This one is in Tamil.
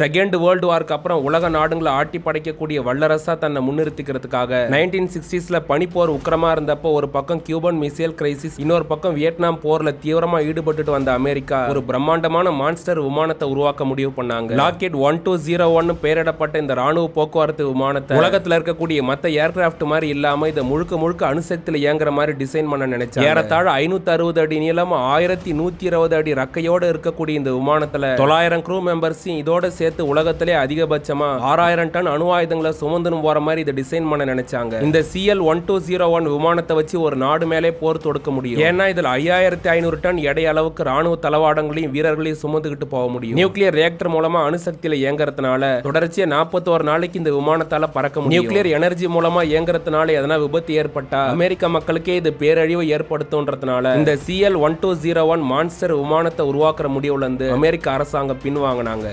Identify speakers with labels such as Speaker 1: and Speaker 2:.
Speaker 1: செகண்ட் வேர்ல்டு வார்க்கு அப்புறம் உலக நாடுங்களை ஆட்டி படைக்கக்கூடிய வல்லரசா தன்னை முன்னிறுத்திக்கிறதுக்காக நைன்டீன் சிக்ஸ்டீஸ்ல பனிப்போர் உக்கிரமா இருந்தப்போ ஒரு பக்கம் கியூபன் மிசைல் கிரைசிஸ் இன்னொரு பக்கம் வியட்நாம் போர்ல தீவிரமா ஈடுபட்டுட்டு வந்த அமெரிக்கா ஒரு பிரம்மாண்டமான மான்ஸ்டர் விமானத்தை உருவாக்க முடிவு பண்ணாங்க. லாக்கெட் ஒன் டூ ஜீரோ ஒன்னு பெயரிடப்பட்ட இந்த ராணுவ போக்குவரத்து விமானத்தை உலகத்துல இருக்கக்கூடிய மத்த ஏர்கிராஃப்ட் மாதிரி இல்லாம இதை முழுக்க முழுக்க அணுசக்தியில இயங்குற மாதிரி டிசைன் பண்ண நினைச்சாங்க. ஏறத்தாழ ஐநூத்தி அறுபது அடி நீளம் ஆயிரத்தி நூத்தி இருபது அடி ரக்கையோட இருக்கக்கூடிய இந்த விமானத்துல தொள்ளாயிரம் க்ரூ மெம்பர்ஸையும் இதோட சேர்த்து உலகத்திலே அதிகபட்சமா ஆறாயிரம் டன் அணு ஆயுதங்களை சுமந்துன்னு போற மாதிரி இதை டிசைன் பண்ண நினைச்சாங்க. இந்த CL one two zero one விமானத்தை வச்சு ஒரு நாடு மேலே போர் தொடுக்க முடியும். ஏன்னா இதில் ஐயாயிரத்தி ஐநூறு டன் எடை அளவுக்கு ராணுவ தளவாடங்களையும் வீரர்களையும் சுமந்துக்கிட்டு போக முடியும். நியூக்ளியர் ரியாக்டர் மூலமா அணுசக்தியில இயங்குறதுனால தொடர்ச்சியா நாற்பத்தோரு நாளைக்கு இந்த விமானத்தால பறக்க முடியும். நியூக்ளியர் எனர்ஜி மூலமா இயங்குறதுனால எதனா விபத்து ஏற்பட்டா அமெரிக்க மக்களுக்கே இது பேரழிவு ஏற்படுத்தும்ன்றதுனால இந்த CL one two zero one monster விமானத்தை உருவாக்குற முடிவுல இருந்து அமெரிக்க அரசாங்கம் பின்வாங்கினாங்க.